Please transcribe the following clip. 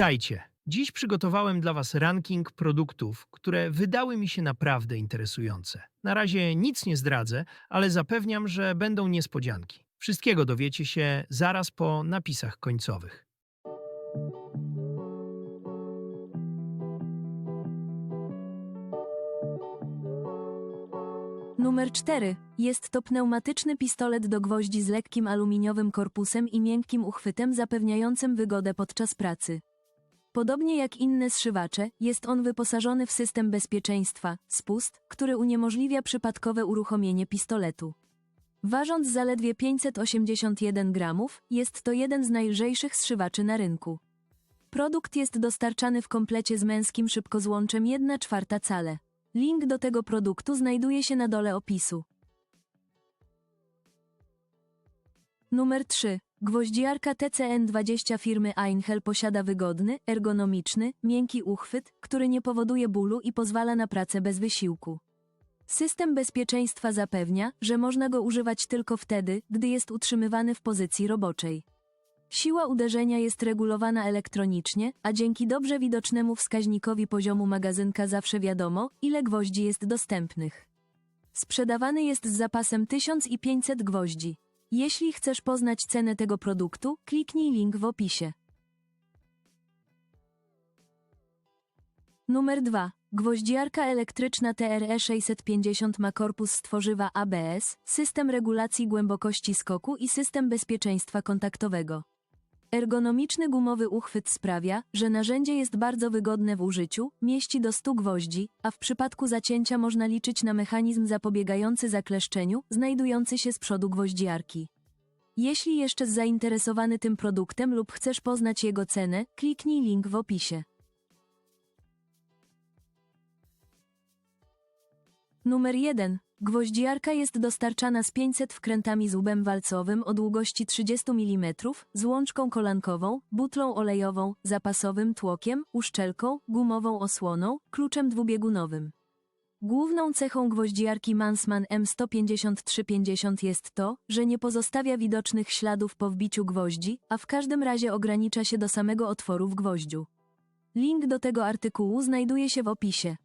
Witajcie. Dziś przygotowałem dla Was ranking produktów, które wydały mi się naprawdę interesujące. Na razie nic nie zdradzę, ale zapewniam, że będą niespodzianki. Wszystkiego dowiecie się zaraz po napisach końcowych. Numer 4. Jest to pneumatyczny pistolet do gwoździ z lekkim aluminiowym korpusem i miękkim uchwytem zapewniającym wygodę podczas pracy. Podobnie jak inne zszywacze, jest on wyposażony w system bezpieczeństwa, spust, który uniemożliwia przypadkowe uruchomienie pistoletu. Ważąc zaledwie 581 gramów, jest to jeden z najlżejszych zszywaczy na rynku. Produkt jest dostarczany w komplecie z męskim szybkozłączem 1 czwarta cale. Link do tego produktu znajduje się na dole opisu. Numer 3. Gwoździarka TCN20 firmy Einhell posiada wygodny, ergonomiczny, miękki uchwyt, który nie powoduje bólu i pozwala na pracę bez wysiłku. System bezpieczeństwa zapewnia, że można go używać tylko wtedy, gdy jest utrzymywany w pozycji roboczej. Siła uderzenia jest regulowana elektronicznie, a dzięki dobrze widocznemu wskaźnikowi poziomu magazynka zawsze wiadomo, ile gwoździ jest dostępnych. Sprzedawany jest z zapasem 1500 gwoździ. Jeśli chcesz poznać cenę tego produktu, kliknij link w opisie. Numer 2. Gwoździarka elektryczna TRE 650 ma korpus z tworzywa ABS, system regulacji głębokości skoku i system bezpieczeństwa kontaktowego. Ergonomiczny gumowy uchwyt sprawia, że narzędzie jest bardzo wygodne w użyciu, mieści do 100 gwoździ, a w przypadku zacięcia można liczyć na mechanizm zapobiegający zakleszczeniu, znajdujący się z przodu gwoździarki. Jeśli jeszcze zainteresowany tym produktem lub chcesz poznać jego cenę, kliknij link w opisie. Numer 1. Gwoździarka jest dostarczana z 500 wkrętami z łbem walcowym o długości 30 mm, z łączką kolankową, butlą olejową, zapasowym tłokiem, uszczelką, gumową osłoną, kluczem dwubiegunowym. Główną cechą gwoździarki Mansman M15350 jest to, że nie pozostawia widocznych śladów po wbiciu gwoździ, a w każdym razie ogranicza się do samego otworu w gwoździu. Link do tego artykułu znajduje się w opisie.